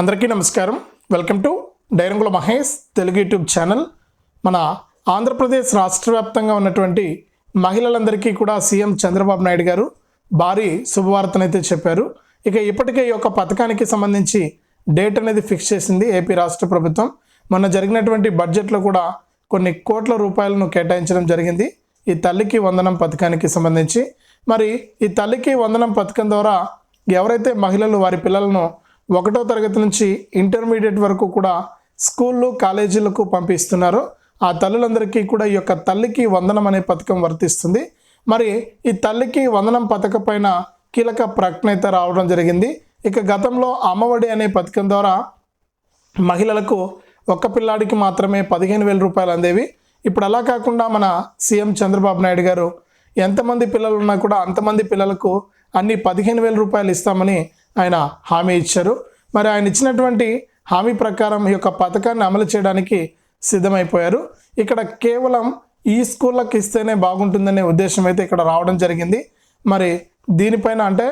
అందరికీ నమస్కారం. Welcome to డైరంగుల మహేష్ తెలుగు యూట్యూబ్ ఛానల్. మన ఆంధ్రప్రదేశ్ రాష్ట్ర వ్యాప్తంగా ఉన్నటువంటి మహిళలందరికీ కూడా సీఎం చంద్రబాబు నాయుడు గారు భారీ శుభవార్తనైతే చెప్పారు. ఇక ఇప్పటికే ఈ యొక్క పథకానికి సంబంధించి డేట్ అనేది ఫిక్స్ చేసింది ఏపీ రాష్ట్ర ప్రభుత్వం. మొన్న జరిగినటువంటి బడ్జెట్లో కూడా కొన్ని కోట్ల రూపాయలను కేటాయించడం జరిగింది. ఈ తల్లికి వందనం పథకానికి సంబంధించి. మరి ఈ తల్లికి వందనం పథకం ద్వారా ఎవరైతే మహిళలు వారి పిల్లలను ఒకటో తరగతి నుంచి ఇంటర్మీడియట్ వరకు కూడా స్కూళ్ళు కాలేజీలకు పంపిస్తున్నారు. ఆ తల్లులందరికీ కూడా ఈ యొక్క తల్లికి వందనం అనే పథకం వర్తిస్తుంది. మరి ఈ తల్లికి వందనం పథకం పైన కీలక ప్రకటన అయితే రావడం జరిగింది. ఇక గతంలో అమ్మఒడి అనే పథకం ద్వారా మహిళలకు ఒక్క పిల్లాడికి మాత్రమే పదిహేను వేల రూపాయలు అందేవి. ఇప్పుడు అలా కాకుండా మన సీఎం చంద్రబాబు నాయుడు గారు ఎంతమంది పిల్లలు ఉన్నా కూడా అంతమంది పిల్లలకు అన్ని పదిహేను వేల రూపాయలు ఇస్తామని ఆయన హామీ ఇచ్చారు. మరి ఆయన ఇచ్చినటువంటి హామీ ప్రకారం ఈ యొక్క పథకాన్ని అమలు చేయడానికి సిద్ధమైపోయారు. ఇక్కడ కేవలం ఈ స్కూళ్ళకి ఇస్తేనే బాగుంటుందనే ఉద్దేశం అయితే ఇక్కడ రావడం జరిగింది. మరి దీనిపైన అంటే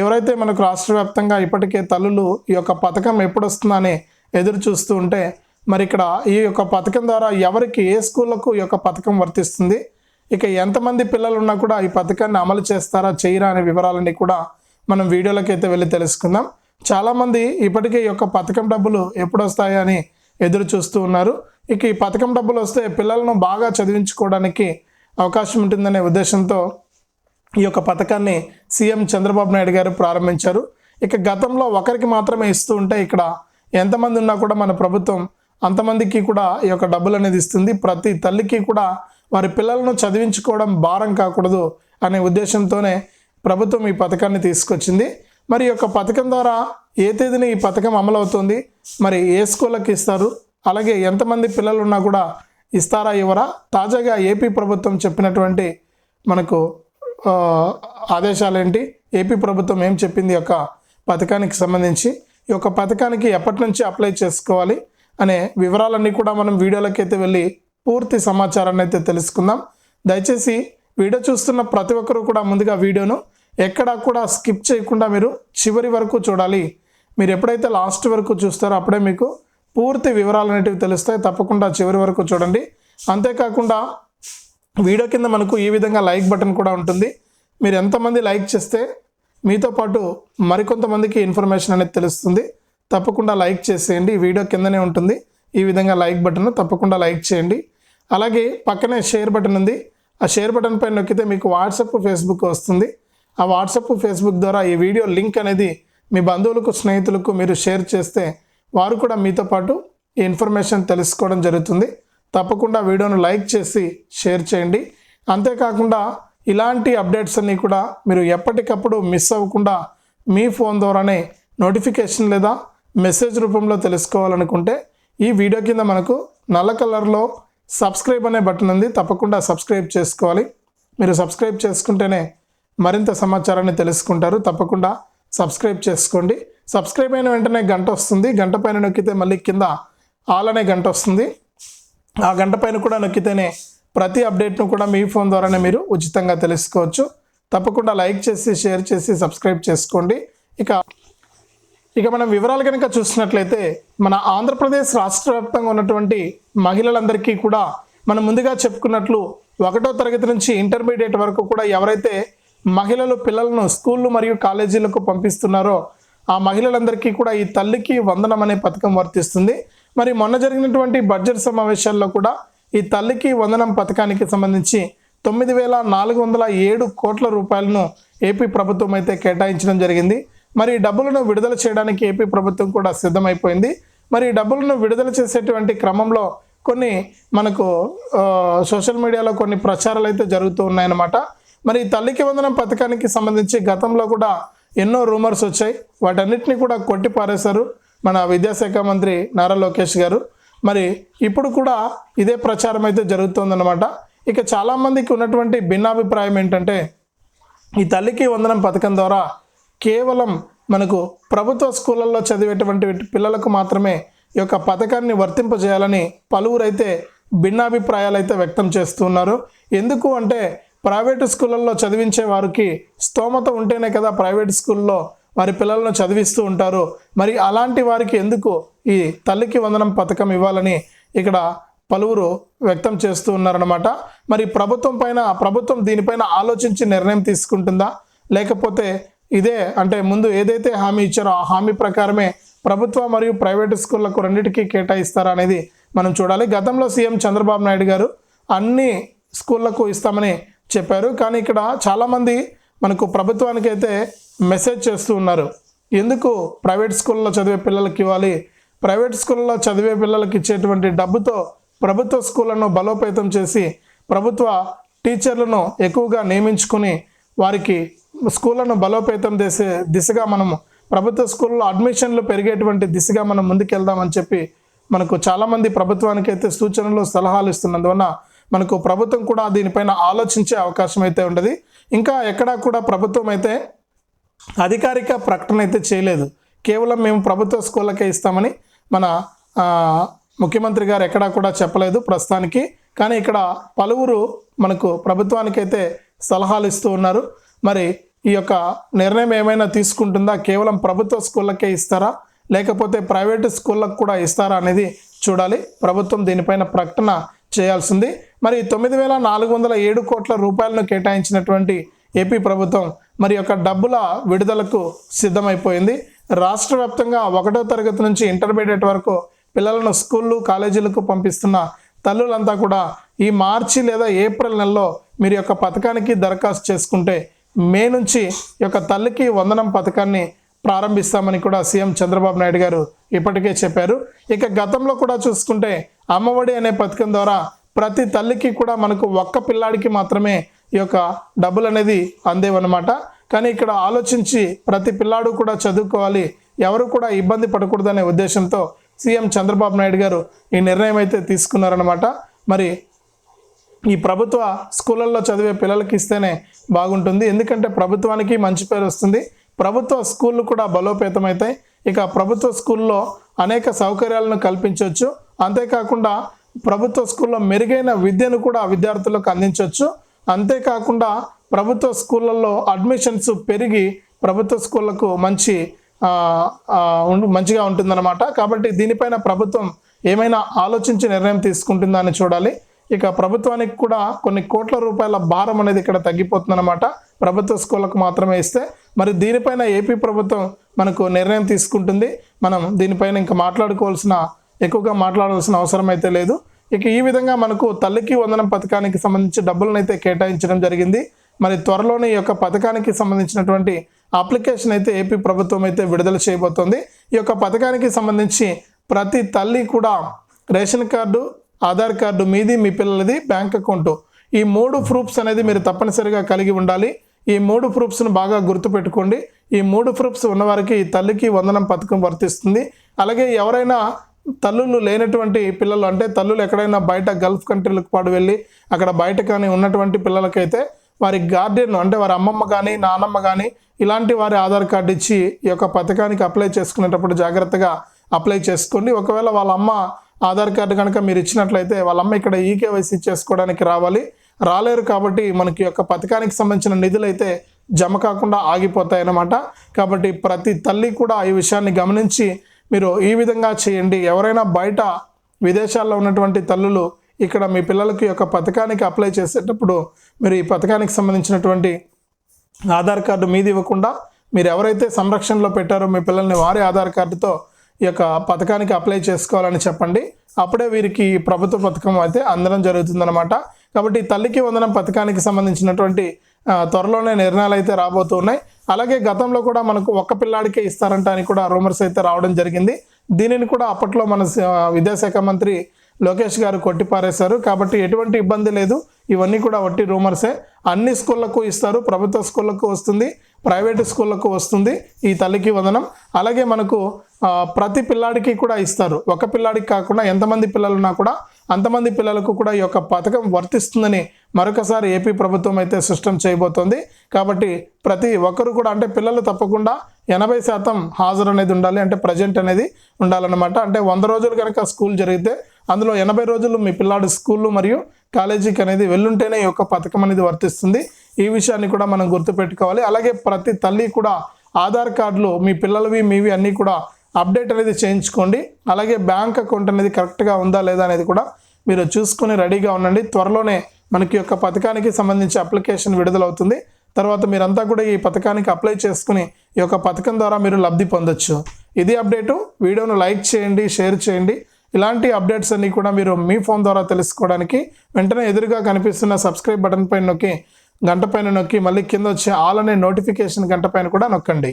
ఎవరైతే మనకు రాష్ట్ర వ్యాప్తంగా ఇప్పటికే తల్లులు ఈ యొక్క పథకం ఎప్పుడు వస్తుందని ఎదురు చూస్తూ ఉంటే మరి ఇక్కడ ఈ యొక్క పథకం ద్వారా ఎవరికి ఏ స్కూళ్ళకు ఈ యొక్క పథకం వర్తిస్తుంది? ఇక ఎంతమంది పిల్లలు ఉన్నా కూడా ఈ పథకాన్ని అమలు చేస్తారా చేయరా అనే వివరాలన్నీ కూడా మనం వీడియోలోకి అయితే వెళ్ళి తెలుసుకుందాం. చాలామంది ఇప్పటికే ఈ యొక్క పథకం డబ్బులు ఎప్పుడు వస్తాయని అని ఎదురు చూస్తూ ఉన్నారు. ఇక ఈ పథకం డబ్బులు వస్తే పిల్లలను బాగా చదివించుకోవడానికి అవకాశం ఉంటుందనే ఉద్దేశంతో ఈ యొక్క పథకాన్ని సీఎం చంద్రబాబు నాయుడు గారు ప్రారంభించారు. ఇక గతంలో ఒకరికి మాత్రమే ఇస్తూ ఉంటే ఇక్కడ ఎంతమంది ఉన్నా కూడా మన ప్రభుత్వం అంతమందికి కూడా ఈ యొక్క డబ్బులు అనేది ఇస్తుంది. ప్రతి తల్లికి కూడా వారి పిల్లలను చదివించుకోవడం భారం కాకూడదు అనే ఉద్దేశంతోనే ప్రభుత్వం ఈ పథకాన్ని తీసుకొచ్చింది. మరి యొక్క పథకం ద్వారా ఏ తేదీన ఈ పథకం అమలు అవుతుంది మరి ఏ స్కూళ్ళకి ఇస్తారు? అలాగే ఎంతమంది పిల్లలు ఉన్నా కూడా ఇస్తారా ఇవ్వరా? తాజాగా ఏపీ ప్రభుత్వం చెప్పినటువంటి మనకు ఆదేశాలేంటి? ఏపీ ప్రభుత్వం ఏం చెప్పింది యొక్క పథకానికి సంబంధించి? ఈ యొక్క పథకానికి ఎప్పటి నుంచి అప్లై చేసుకోవాలి? అనే వివరాలన్నీ కూడా మనం వీడియోలోకి అయితే వెళ్ళి పూర్తి సమాచారాన్ని అయితే తెలుసుకుందాం. దయచేసి వీడియో చూస్తున్న ప్రతి ఒక్కరూ కూడా ముందుగా వీడియోను ఎక్కడా కూడా స్కిప్ చేయకుండా మీరు చివరి వరకు చూడాలి. మీరు ఎప్పుడైతే లాస్ట్ వరకు చూస్తారో అప్పుడే మీకు పూర్తి వివరాలు అనేటివి తెలుస్తాయి. తప్పకుండా చివరి వరకు చూడండి. అంతేకాకుండా వీడియో కింద మనకు ఈ విధంగా లైక్ బటన్ కూడా ఉంటుంది. మీరు ఎంతమంది లైక్ చేస్తే మీతో పాటు మరికొంతమందికి ఇన్ఫర్మేషన్ అనేది తెలుస్తుంది. తప్పకుండా లైక్ చేసేయండి. వీడియో కిందనే ఉంటుంది. ఈ విధంగా లైక్ బటన్ తప్పకుండా లైక్ చేయండి. అలాగే పక్కనే షేర్ బటన్ ఉంది. ఆ షేర్ బటన్ పైన నొక్కితే మీకు వాట్సాప్ ఫేస్బుక్ వస్తుంది. ఆ వాట్సాప్ ఫేస్బుక్ ద్వారా ఈ వీడియో లింక్ అనేది మీ బంధువులకు స్నేహితులకు మీరు షేర్ చేస్తే వారు కూడా మీతో పాటు ఈ ఇన్ఫర్మేషన్ తెలుసుకోవడం జరుగుతుంది. తప్పకుండా వీడియోను లైక్ చేసి షేర్ చేయండి. అంతేకాకుండా ఇలాంటి అప్డేట్స్ అన్నీ కూడా మీరు ఎప్పటికప్పుడు మిస్ అవ్వకుండా మీ ఫోన్ ద్వారానే నోటిఫికేషన్ లేదా మెసేజ్ రూపంలో తెలుసుకోవాలనుకుంటే ఈ వీడియో కింద మనకు నల్ల కలర్లో సబ్స్క్రైబ్ అనే బటన్ ఉంది. తప్పకుండా సబ్స్క్రైబ్ చేసుకోవాలి. మీరు సబ్స్క్రైబ్ చేసుకుంటేనే మరింత సమాచారాన్ని తెలుసుకుంటారు. తప్పకుండా సబ్స్క్రైబ్ చేసుకోండి. సబ్స్క్రైబ్ అయిన వెంటనే గంట వస్తుంది. గంట పైన నొక్కితే మళ్ళీ కింద ఆల్ అనే గంట వస్తుంది. ఆ గంట పైన కూడా నొక్కితేనే ప్రతి అప్డేట్ను కూడా మీ ఫోన్ ద్వారానే మీరు ఉచితంగా తెలుసుకోవచ్చు. తప్పకుండా లైక్ చేసి షేర్ చేసి సబ్స్క్రైబ్ చేసుకోండి. ఇక ఇక మనం వివరాలు కనుక చూసినట్లయితే మన ఆంధ్రప్రదేశ్ రాష్ట్ర వ్యాప్తంగా ఉన్నటువంటి మహిళలందరికీ కూడా మనం ముందుగా చెప్పుకున్నట్లు ఒకటో తరగతి నుంచి ఇంటర్మీడియట్ వరకు కూడా ఎవరైతే మహిళలు పిల్లలను స్కూళ్ళు మరియు కాలేజీలకు పంపిస్తున్నారో ఆ మహిళలందరికీ కూడా ఈ తల్లికి వందనం అనే పథకం వర్తిస్తుంది. మరి మొన్న జరిగినటువంటి బడ్జెట్ సమావేశాల్లో కూడా ఈ తల్లికి వందనం పథకానికి సంబంధించి తొమ్మిది వేల నాలుగు వందల ఏడు కోట్ల రూపాయలను ఏపీ ప్రభుత్వం అయితే కేటాయించడం జరిగింది. మరి డబ్బులను విడుదల చేయడానికి ఏపీ ప్రభుత్వం కూడా సిద్ధమైపోయింది. మరి డబ్బులను విడుదల చేసేటువంటి క్రమంలో కొన్ని మనకు సోషల్ మీడియాలో కొన్ని ప్రచారాలు అయితే జరుగుతూ ఉన్నాయన్నమాట. మరి ఈ తల్లికి వందనం పథకానికి సంబంధించి గతంలో కూడా ఎన్నో రూమర్స్ వచ్చాయి. వాటన్నిటిని కూడా కొట్టి పారేశారు మన విద్యాశాఖ మంత్రి నారా లోకేష్ గారు. మరి ఇప్పుడు కూడా ఇదే ప్రచారం అయితే జరుగుతుందన్నమాట. ఇక చాలామందికి ఉన్నటువంటి భిన్నాభిప్రాయం ఏంటంటే ఈ తల్లికి వందనం పథకం ద్వారా కేవలం మనకు ప్రభుత్వ స్కూళ్ళల్లో చదివేటువంటి పిల్లలకు మాత్రమే ఈ యొక్క పథకాన్ని వర్తింపజేయాలని పలువురైతే భిన్నాభిప్రాయాలు అయితే వ్యక్తం చేస్తున్నారు ఎందుకు అంటే ప్రైవేటు స్కూళ్ళల్లో చదివించే వారికి స్తోమత ఉంటేనే కదా ప్రైవేట్ స్కూల్లో వారి పిల్లలను చదివిస్తూ ఉంటారు. మరి అలాంటి వారికి ఎందుకు ఈ తల్లికి వందనం పథకం ఇవ్వాలని ఇక్కడ పలువురు వ్యక్తం చేస్తూ ఉన్నారనమాట మరి ప్రభుత్వం పైన ప్రభుత్వం దీనిపైన ఆలోచించి నిర్ణయం తీసుకుంటుందా? లేకపోతే ఇదే అంటే ముందు ఏదైతే హామీ ఇచ్చారో ఆ హామీ ప్రకారమే ప్రభుత్వ మరియు ప్రైవేటు స్కూళ్ళకు రెండింటికి కేటాయిస్తారా అనేది మనం చూడాలి. గతంలో సీఎం చంద్రబాబు నాయుడు గారు అన్ని స్కూళ్ళకు ఇస్తామని చెప్పారు. కానీ ఇక్కడ చాలామంది మనకు ప్రభుత్వానికి అయితే మెసేజ్ చేస్తూ ఉన్నారు. ఎందుకు ప్రైవేట్ స్కూల్లో చదివే పిల్లలకి ఇవ్వాలి? ప్రైవేట్ స్కూల్లో చదివే పిల్లలకి ఇచ్చేటువంటి డబ్బుతో ప్రభుత్వ స్కూళ్ళను బలోపేతం చేసి ప్రభుత్వ టీచర్లను ఎక్కువగా నియమించుకుని వారికి స్కూళ్ళను బలోపేతం చేసే దిశగా మనము ప్రభుత్వ స్కూల్లో అడ్మిషన్లు పెరిగేటువంటి దిశగా మనం ముందుకెళ్దామని చెప్పి మనకు చాలామంది ప్రభుత్వానికి అయితే సూచనలు సలహాలు ఇస్తున్నందువల్ల మనకు ప్రభుత్వం కూడా దీనిపైన ఆలోచించే అవకాశం అయితే ఉండదు. ఇంకా ఎక్కడా కూడా ప్రభుత్వం అయితే అధికారిక ప్రకటన అయితే చేయలేదు. కేవలం మేము ప్రభుత్వ స్కూళ్ళకే ఇస్తామని మన ముఖ్యమంత్రి గారు ఎక్కడా కూడా చెప్పలేదు ప్రస్తుతానికి. కానీ ఇక్కడ పలువురు మనకు ప్రభుత్వానికైతే సలహాలు ఇస్తూ ఉన్నారు. మరి ఈ యొక్క నిర్ణయం ఏమైనా తీసుకుంటుందా? కేవలం ప్రభుత్వ స్కూళ్ళకే ఇస్తారా? లేకపోతే ప్రైవేటు స్కూళ్ళకు కూడా ఇస్తారా అనేది చూడాలి. ప్రభుత్వం దీనిపైన ప్రకటన చేయాల్సింది. మరి తొమ్మిది వేల నాలుగు వందల ఏడు కోట్ల రూపాయలను కేటాయించినటువంటి ఏపీ ప్రభుత్వం మరి యొక్క డబ్బుల విడుదలకు సిద్ధమైపోయింది. రాష్ట్ర వ్యాప్తంగా ఒకటో తరగతి నుంచి ఇంటర్మీడియట్ వరకు పిల్లలను స్కూళ్ళు కాలేజీలకు పంపిస్తున్న తల్లులంతా కూడా ఈ మార్చి లేదా ఏప్రిల్ నెలలో మీరు యొక్క పథకానికి దరఖాస్తు చేసుకుంటే మే నుంచి యొక్క తల్లికి వందనం పథకాన్ని ప్రారంభిస్తామని కూడా సీఎం చంద్రబాబు నాయుడు గారు ఇప్పటికే చెప్పారు. ఇక గతంలో కూడా చూసుకుంటే అమ్మఒడి అనే పథకం ద్వారా ప్రతి తల్లికి కూడా మనకు ఒక్క పిల్లాడికి మాత్రమే ఈ యొక్క డబ్బులు అనేది అందేవన్నమాట. కానీ ఇక్కడ ఆలోచించి ప్రతి పిల్లాడు కూడా చదువుకోవాలి. ఎవరు కూడా ఇబ్బంది పడకూడదనే ఉద్దేశంతో సీఎం చంద్రబాబు నాయుడు గారు ఈ నిర్ణయం అయితే తీసుకున్నారనమాట మరి ఈ ప్రభుత్వ స్కూళ్ళల్లో చదివే పిల్లలకి ఇస్తేనే బాగుంటుంది. ఎందుకంటే ప్రభుత్వానికి మంచి పేరు వస్తుంది. ప్రభుత్వ స్కూళ్ళు కూడా బలోపేతమవుతాయి ఇక ప్రభుత్వ స్కూల్లో అనేక సౌకర్యాలను కల్పించవచ్చు అంతేకాకుండా ప్రభుత్వ స్కూల్లో మెరుగైన విద్యను కూడా విద్యార్థులకు అందించవచ్చు అంతేకాకుండా ప్రభుత్వ స్కూళ్ళల్లో అడ్మిషన్స్ పెరిగి ప్రభుత్వ స్కూళ్ళకు మంచి మంచిగా ఉంటుందన్నమాట. కాబట్టి దీనిపైన ప్రభుత్వం ఏమైనా ఆలోచించి నిర్ణయం తీసుకుంటుందా అని చూడాలి. ఇక ప్రభుత్వానికి కూడా కొన్ని కోట్ల రూపాయల భారం అనేది ఇక్కడ తగ్గిపోతుందన్నమాట. ప్రభుత్వ స్కూళ్ళకు మాత్రమే ఇస్తే మరి దీనిపైన ఏపీ ప్రభుత్వం మనకు నిర్ణయం తీసుకుంటుంది. మనం దీనిపైన ఇంకా మాట్లాడుకోవాల్సిన ఎక్కువగా మాట్లాడాల్సిన అవసరం అయితే లేదు. ఇక ఈ విధంగా మనకు తల్లికి వందనం పథకానికి సంబంధించి డబ్బులను అయితే కేటాయించడం జరిగింది. మరి త్వరలోనే ఈ యొక్క పథకానికి సంబంధించినటువంటి అప్లికేషన్ అయితే ఏపీ ప్రభుత్వం అయితే విడుదల చేయబోతోంది. ఈ యొక్క పథకానికి సంబంధించి ప్రతి తల్లి కూడా రేషన్ కార్డు ఆధార్ కార్డు మీది మీ పిల్లలది బ్యాంక్ అకౌంట్ ఈ మూడు ప్రూఫ్స్ అనేది మీరు తప్పనిసరిగా కలిగి ఉండాలి. ఈ మూడు ప్రూఫ్స్ను బాగా గుర్తుపెట్టుకోండి. ఈ మూడు ప్రూఫ్స్ ఉన్నవారికి ఈ తల్లికి వందనం పథకం వర్తిస్తుంది. అలాగే ఎవరైనా తల్లులు లేనటువంటి పిల్లలు అంటే తల్లులు ఎక్కడైనా బయట గల్ఫ్ కంట్రీలకు పాటు వెళ్ళి అక్కడ బయట కానీ ఉన్నటువంటి పిల్లలకైతే వారి గార్డియన్ అంటే వారి అమ్మమ్మ కానీ నాన్నమ్మ కానీ ఇలాంటి వారి ఆధార్ కార్డు ఇచ్చి ఈ యొక్క పథకానికి అప్లై చేసుకునేటప్పుడు జాగ్రత్తగా అప్లై చేసుకోండి. ఒకవేళ వాళ్ళ అమ్మ ఆధార్ కార్డు కనుక మీరు ఇచ్చినట్లయితే వాళ్ళ అమ్మ ఇక్కడ ఈకేవైసీ చేసుకోవడానికి రావాలి. రాలేరు కాబట్టి మనకి యొక్క పథకానికి సంబంధించిన నిధులు అయితే జమ కాకుండా ఆగిపోతాయన్నమాట. కాబట్టి ప్రతి తల్లి కూడా ఈ విషయాన్ని గమనించి మీరు ఈ విధంగా చేయండి. ఎవరైనా బయట విదేశాల్లో ఉన్నటువంటి తల్లులు ఇక్కడ మీ పిల్లలకి యొక్క పథకానికి అప్లై చేసేటప్పుడు మీరు ఈ పథకానికి సంబంధించినటువంటి ఆధార్ కార్డు మీది ఇవ్వకుండా మీరు ఎవరైతే సంరక్షణలో పెట్టారో మీ పిల్లల్ని వారి ఆధార్ కార్డుతో ఈ యొక్క పథకానికి అప్లై చేసుకోవాలని చెప్పండి. అప్పుడే వీరికి ప్రభుత్వ పథకం అయితే అందడం జరుగుతుందన్నమాట. కాబట్టి తల్లికి వందనం పథకానికి సంబంధించినటువంటి త్వరలోనే నిర్ణయాలు అయితే రాబోతున్నాయి అలాగే గతంలో కూడా మనకు ఒక్క పిల్లాడికే ఇస్తారంట అని కూడా రూమర్స్ అయితే రావడం జరిగింది. దీనిని కూడా అప్పట్లో మన విద్యాశాఖ మంత్రి లోకేష్ గారు కొట్టిపారేశారు. కాబట్టి ఎటువంటి ఇబ్బంది లేదు. ఇవన్నీ కూడా వట్టి రూమర్సే. అన్ని స్కూళ్ళకు ఇస్తారు. ప్రభుత్వ స్కూళ్ళకు వస్తుంది. ప్రైవేటు స్కూళ్ళకు వస్తుంది ఈ తల్లికి వదనం. అలాగే మనకు ప్రతి పిల్లాడికి కూడా ఇస్తారు. ఒక పిల్లాడికి కాకుండా ఎంతమంది పిల్లలు ఉన్నా కూడా అంతమంది పిల్లలకు కూడా ఈ యొక్క పథకం వర్తిస్తుందని మరొకసారి ఏపీ ప్రభుత్వం అయితే సిస్టమ్ చేయబోతోంది. కాబట్టి ప్రతి ఒక్కరు కూడా అంటే పిల్లలు తప్పకుండా ఎనభై శాతం హాజరు అనేది ఉండాలి అంటే ప్రజెంట్ అనేది ఉండాలన్నమాట. అంటే వంద రోజులు కనుక స్కూల్ జరిగితే అందులో ఎనభై రోజులు మీ పిల్లాడు స్కూళ్ళు మరియు కాలేజీకి అనేది వెళ్ళుంటేనే ఈ యొక్క పథకం అనేది వర్తిస్తుంది. ఈ విషయాన్ని కూడా మనం గుర్తుపెట్టుకోవాలి. అలాగే ప్రతి తల్లి కూడా ఆధార్ కార్డులు మీ పిల్లలవి మీవి అన్నీ కూడా అప్డేట్ అనేది చేయించుకోండి. అలాగే బ్యాంక్ అకౌంట్ అనేది కరెక్ట్గా ఉందా లేదా అనేది కూడా మీరు చూసుకొని రెడీగా ఉండండి. త్వరలోనే మనకి యొక్క పథకానికి సంబంధించి అప్లికేషన్ విడుదలవుతుంది. తర్వాత మీరంతా కూడా ఈ పథకానికి అప్లై చేసుకుని ఈ యొక్క పథకం ద్వారా మీరు లబ్ధి పొందొచ్చు. ఇది అప్డేటు. వీడియోను లైక్ చేయండి షేర్ చేయండి. ఇలాంటి అప్డేట్స్ అన్నీ కూడా మీరు మీ ఫోన్ ద్వారా తెలుసుకోవడానికి వెంటనే ఎదురుగా కనిపిస్తున్న సబ్స్క్రైబ్ బటన్ పైన నొక్కి గంట పైన నొక్కి మళ్ళీ కింద వచ్చే ఆల్ అనే నోటిఫికేషన్ గంట పైన కూడా నొక్కండి.